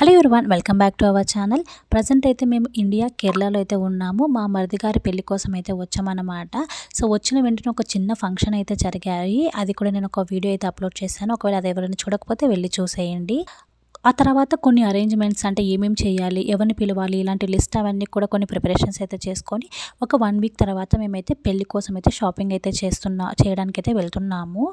Hello everyone welcome back to our channel. Present అయితే మేము India కేరళలో అయితే ఉన్నాము. మా మరిది గారి పెళ్ళి కోసం అయితే వచ్చామన్నమాట. సో వచ్చిన వెంటనే ఒక చిన్న ఫంక్షన్ అయితే జరిగాయి. అది కూడా నేను ఒక వీడియో అయితే అప్లోడ్ చేశాను. ఒకవేళ అది ఎవరైనా చూడకపోతే వెళ్ళి చూసేయండి. ఆ తర్వాత కొన్ని అరేంజ్మెంట్స్ అంటే ఏమేమి చేయాలి ఎవరిని పిలవాలి ఇలాంటి లిస్ట్ అవన్నీ కూడా కొన్ని ప్రిపరేషన్స్ అయితే చేసుకొని ఒక వన్ వీక్ తర్వాత మేమైతే పెళ్ళి కోసం అయితే షాపింగ్ అయితే చేస్తున్నా చేయడానికి అయితే వెళ్తున్నాము.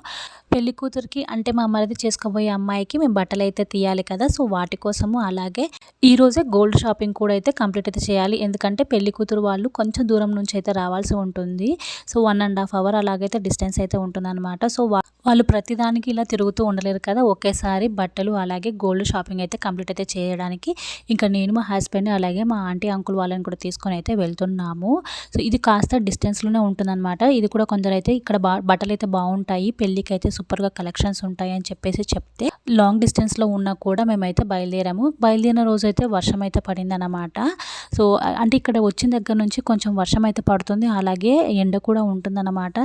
పెళ్ళి కూతురికి అంటే మా అమ్మది చేసుకోబోయే అమ్మాయికి మేము బట్టలు అయితే తీయాలి కదా సో వాటి కోసము అలాగే ఈరోజే గోల్డ్ షాపింగ్ కూడా అయితే కంప్లీట్ అయితే చేయాలి. ఎందుకంటే పెళ్ళి కూతురు వాళ్ళు కొంచెం దూరం నుంచి అయితే రావాల్సి ఉంటుంది. So one and half hour అలాగైతే డిస్టెన్స్ అయితే ఉంటుంది అనమాట సో వాళ్ళు ప్రతిదానికి ఇలా తిరుగుతూ ఉండలేరు కదా ఒకేసారి బట్టలు అలాగే గోల్డ్ షాపింగ్ షాపింగ్ అయితే కంప్లీట్ అయితే చేయడానికి ఇంకా నేను మా హస్బెండ్ అలాగే మా ఆంటీ అంకుల్ వాళ్ళని కూడా తీసుకొని అయితే వెళ్తున్నాము. సో ఇది కాస్త డిస్టెన్స్లోనే ఉంటుందన్నమాట. ఇది కూడా కొందరైతే ఇక్కడ బా బట్టలు అయితే బాగుంటాయి. పెళ్ళికి అయితే సూపర్గా కలెక్షన్స్ ఉంటాయి అని చెప్పేసి చెప్తే లాంగ్ డిస్టెన్స్లో ఉన్నా కూడా మేమైతే బయలుదేరాము. బయలుదేరిన రోజు అయితే వర్షం అయితే పడిందన్నమాట. సో అంటే ఇక్కడ వచ్చిన దగ్గర నుంచి కొంచెం వర్షం అయితే పడుతుంది. అలాగే ఎండ కూడా ఉంటుందన్నమాట.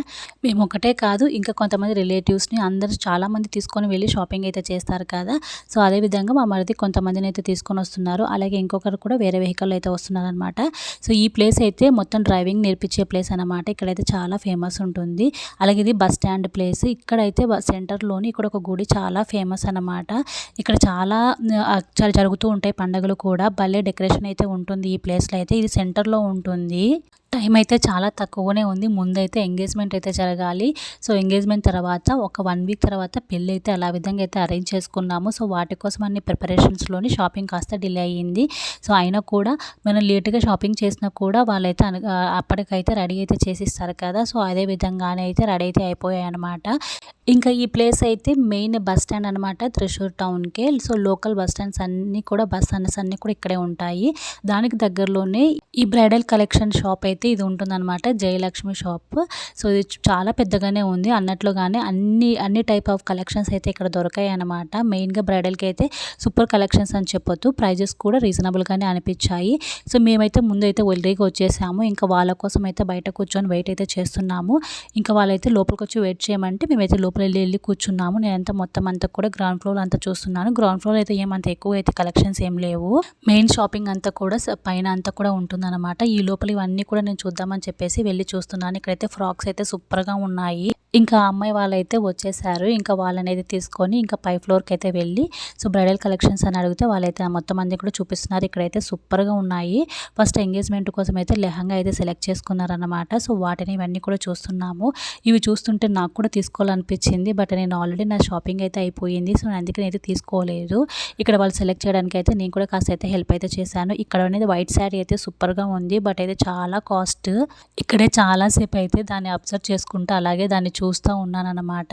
మేము ఒకటే కాదు ఇంకా కొంతమంది రిలేటివ్స్ని అందరూ చాలామంది తీసుకొని వెళ్ళి షాపింగ్ అయితే చేస్తారు కదా. సో అదేవిధంగా మా మరిది కొంతమందిని అయితే తీసుకొని వస్తున్నారు. అలాగే ఇంకొకరు కూడా వేరే వెహికల్ అయితే వస్తున్నారనమాట సో ఈ ప్లేస్ అయితే మొత్తం డ్రైవింగ్ నేర్పించే ప్లేస్ అనమాట ఇక్కడైతే చాలా ఫేమస్ ఉంటుంది. అలాగే ఇది బస్ స్టాండ్ ప్లేస్. ఇక్కడైతే సెంటర్లోని ఇక్కడ ఒక గుడి చాలా ఫేమస్ అనమాట ఇక్కడ చాలా చాలా జరుగుతూ ఉంటాయి పండుగలు కూడా. భలే డెకరేషన్ అయితే ఉంటుంది ఈ ప్లేస్లో అయితే. ఇది సెంటర్లో ఉంటుంది. టైం అయితే చాలా తక్కువనే ఉంది. ముందైతే ఎంగేజ్మెంట్ అయితే జరగాలి. సో ఎంగేజ్మెంట్ తర్వాత ఒక వన్ వీక్ తర్వాత పెళ్ళి అయితే అలా విధంగా అయితే అరేంజ్ చేసుకున్నాము. సో వాటి కోసం అన్ని ప్రిపరేషన్స్లోని షాపింగ్ కాస్త డిలే అయ్యింది. సో అయినా కూడా మనం లేటుగా షాపింగ్ చేసినా కూడా వాళ్ళైతే అప్పటికైతే రెడీ అయితే చేసిస్తారు కదా. సో అదే విధంగానే అయితే రెడీ అయితే అయిపోయాయి అనమాట ఇంకా ఈ ప్లేస్ అయితే మెయిన్ బస్ స్టాండ్ అనమాట త్రిశూర్ టౌన్కే. సో లోకల్ బస్ స్టాండ్స్ అన్నీ కూడా బస్ స్టాండ్స్ అన్నీ కూడా ఇక్కడే ఉంటాయి. దానికి దగ్గరలోనే ఈ బ్రైడల్ కలెక్షన్ షాప్ అయితే అయితే ఇది ఉంటుందన్నమాట జయలక్ష్మి షాప్. సో ఇది చాలా పెద్దగానే ఉంది. అన్నట్లుగానే అన్ని అన్ని టైప్ ఆఫ్ కలెక్షన్స్ అయితే ఇక్కడ దొరకాయి అనమాట మెయిన్గా బ్రైడల్కి అయితే సూపర్ కలెక్షన్స్ అని చెప్పొద్దు. ప్రైజెస్ కూడా రీజనబుల్గానే అనిపించాయి. సో మేమైతే ముందు అయితే ఒల్రీగా వచ్చేసాము. ఇంకా వాళ్ళ కోసం అయితే బయట కూర్చొని వెయిట్ అయితే చేస్తున్నాము. ఇంకా వాళ్ళైతే లోపలికి వచ్చి వెయిట్ చేయమంటే మేమైతే లోపల వెళ్ళి వెళ్ళి కూర్చున్నాము. నేనంతా మొత్తం అంతా కూడా గ్రౌండ్ ఫ్లోర్ అంతా చూస్తున్నాను. గ్రౌండ్ ఫ్లోర్ అయితే ఏమంత ఎక్కువ అయితే కలెక్షన్స్ ఏం లేవు. మెయిన్ షాపింగ్ అంతా కూడా పైన అంతా కూడా ఉంటుందన్నమాట. ఈ లోపల ఇవన్నీ కూడా నేను చూద్దామని చెప్పేసి వెళ్ళి చూస్తున్నాను. ఇక్కడైతే ఫ్రాక్స్ అయితే సూపర్గా ఉన్నాయి. ఇంకా అమ్మాయి వాళ్ళైతే వచ్చేసారు. ఇంకా వాళ్ళనైతే తీసుకొని ఇంకా పై ఫ్లోర్కి అయితే వెళ్ళి సో బ్రైడల్ కలెక్షన్స్ అని అడిగితే వాళ్ళైతే మొత్తం మంది కూడా చూపిస్తున్నారు. ఇక్కడైతే సూపర్గా ఉన్నాయి. ఫస్ట్ ఎంగేజ్మెంట్ కోసం అయితే లెహంగా అయితే సెలెక్ట్ చేసుకున్నారనమాట సో వాటిని ఇవన్నీ కూడా చూస్తున్నాము. ఇవి చూస్తుంటే నాకు కూడా తీసుకోవాలనిపించింది. బట్ నేను ఆల్రెడీ నా షాపింగ్ అయితే అయిపోయింది. సో అందుకని అయితే తీసుకోలేదు. ఇక్కడ వాళ్ళు సెలెక్ట్ చేయడానికి అయితే నేను కూడా కాస్త అయితే హెల్ప్ అయితే చేశాను. ఇక్కడ అనేది వైట్ శారీ అయితే సూపర్గా ఉంది. బట్ అయితే చాలా కాస్ట్ ఇక్కడే చాలాసేపు అయితే దాన్ని అబ్జర్వ్ చేసుకుంటూ అలాగే దాన్ని చూస్తూ ఉన్నానన్నమాట.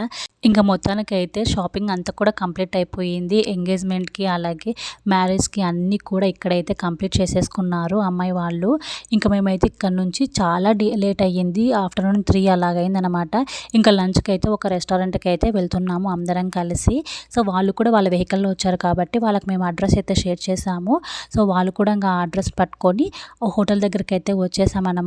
ఇంకా మొత్తానికి అయితే షాపింగ్ అంతా కూడా కంప్లీట్ అయిపోయింది. ఎంగేజ్మెంట్కి అలాగే మ్యారేజ్కి అన్నీ కూడా ఇక్కడైతే కంప్లీట్ చేసేసుకున్నారు అమ్మాయి వాళ్ళు. ఇంకా మేమైతే ఇక్కడ నుంచి చాలా లేట్ అయ్యింది. ఆఫ్టర్నూన్ త్రీ అలాగైందనమాట ఇంకా లంచ్కి అయితే ఒక రెస్టారెంట్కి అయితే వెళ్తున్నాము అందరం కలిసి. సో వాళ్ళు కూడా వాళ్ళ వెహికల్లో వచ్చారు కాబట్టి వాళ్ళకి మేము అడ్రస్ అయితే షేర్ చేసాము సో వాళ్ళు కూడా ఇంకా అడ్రస్ పట్టుకొని హోటల్ దగ్గరికి అయితే వచ్చేసామన్నమాట.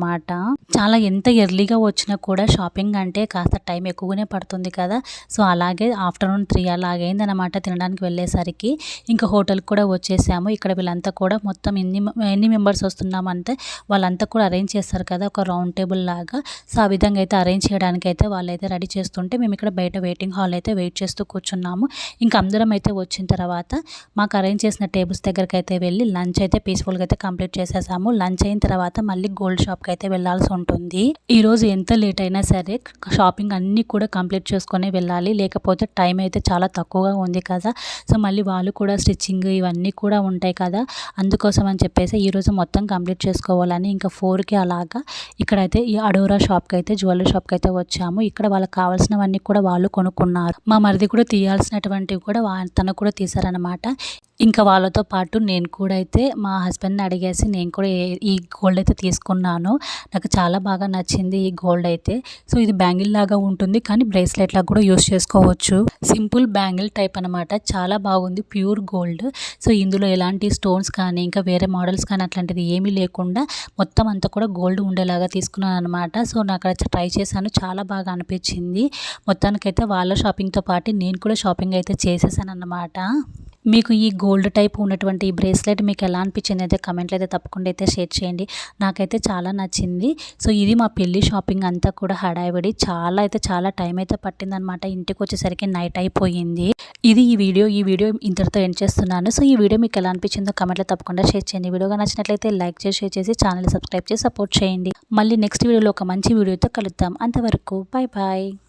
చాలా ఎంత ఎర్లీగా వచ్చినా కూడా షాపింగ్ అంటే కాస్త టైం ఎక్కువనే పడుతుంది కదా. సో అలాగే ఆఫ్టర్నూన్ త్రీ అలాగైందనమాట తినడానికి వెళ్ళేసరికి. ఇంకా హోటల్కి కూడా వచ్చేసాము. ఇక్కడ వీళ్ళంతా కూడా మొత్తం ఎన్ని ఎన్ని మెంబర్స్ వస్తున్నామంటే వాళ్ళంతా కూడా అరేంజ్ చేస్తారు కదా ఒక రౌండ్ టేబుల్ లాగా. సో ఆ విధంగా అయితే అరేంజ్ చేయడానికి అయితే వాళ్ళైతే రెడీ చేస్తుంటే మేము ఇక్కడ బయట వెయిటింగ్ హాల్ అయితే వెయిట్ చేస్తూ కూర్చున్నాము. ఇంకా అందరం అయితే వచ్చిన తర్వాత మాకు అరేంజ్ చేసిన టేబుల్స్ దగ్గరికి అయితే వెళ్ళి లంచ్ అయితే పీస్ఫుల్గా అయితే కంప్లీట్ చేసేసాము. లంచ్ అయిన తర్వాత మళ్ళీ గోల్డ్ షాప్ షాప్కి అయితే వెళ్ళాల్సి ఉంటుంది. ఈరోజు ఎంత లేట్ అయినా సరే షాపింగ్ అన్నీ కూడా కంప్లీట్ చేసుకొని వెళ్ళాలి. లేకపోతే టైం అయితే చాలా తక్కువగా ఉంది కదా. సో మళ్ళీ వాళ్ళు కూడా స్టిచ్చింగ్ ఇవన్నీ కూడా ఉంటాయి కదా. అందుకోసం అని చెప్పేసి ఈరోజు మొత్తం కంప్లీట్ చేసుకోవాలని ఇంకా ఫోర్కి అలాగా ఇక్కడైతే ఈ అడోరా షాప్కి అయితే జ్యువెలరీ షాప్కి అయితే వచ్చాము. ఇక్కడ వాళ్ళకి కావాల్సినవన్నీ కూడా వాళ్ళు కొనుక్కున్నారు. మా మరిది కూడా తీయాల్సినటువంటివి కూడా తను కూడా తీశారనమాట ఇంకా వాళ్ళతో పాటు నేను కూడా అయితే మా హస్బెండ్ని అడిగేసి నేను కూడా ఈ గోల్డ్ అయితే తీసుకున్నాను. నాకు చాలా బాగా నచ్చింది ఈ గోల్డ్ అయితే. సో ఇది బ్యాంగిల్ లాగా ఉంటుంది కానీ బ్రేస్లెట్ లాగా కూడా యూస్ చేసుకోవచ్చు. సింపుల్ బ్యాంగిల్ టైప్ అనమాట చాలా బాగుంది ప్యూర్ గోల్డ్. సో ఇందులో ఎలాంటి స్టోన్స్ కానీ ఇంకా వేరే మోడల్స్ కానీ అట్లాంటిది ఏమీ లేకుండా మొత్తం అంతా కూడా గోల్డ్ ఉండేలాగా తీసుకున్నాను అనమాట సో నాకు ట్రై చేశాను చాలా బాగా అనిపించింది. మొత్తానికైతే వాళ్ళ షాపింగ్తో పాటు నేను కూడా షాపింగ్ అయితే చేసేసాను అనమాట మీకు ఈ గోల్డ్ టైప్ ఉన్నటువంటి ఈ బ్రేస్లెట్ మీకు ఎలా అనిపించింది అయితే కమెంట్లో అయితే తప్పకుండా అయితే షేర్ చేయండి. నాకైతే చాలా నచ్చింది. సో ఇది మా పెళ్ళి షాపింగ్ అంతా కూడా హడావిడి. చాలా అయితే చాలా టైం అయితే పట్టిందనమాట ఇంటికి వచ్చేసరికి నైట్ అయిపోయింది. ఇది ఈ వీడియో. ఈ వీడియో ఇంతటితో ఎండ్ చేస్తున్నాను. సో ఈ వీడియో మీకు ఎలా అనిపించిందో కమెంట్లో తప్పకుండా షేర్ చేయండి. వీడియోగా నచ్చినట్లయితే లైక్ చేసి షేర్ చేసి ఛానల్ సబ్స్క్రైబ్ చేసి సపోర్ట్ చేయండి. మళ్ళీ నెక్స్ట్ వీడియోలో ఒక మంచి వీడియోతో కలుద్దాం. అంతవరకు బాయ్ బాయ్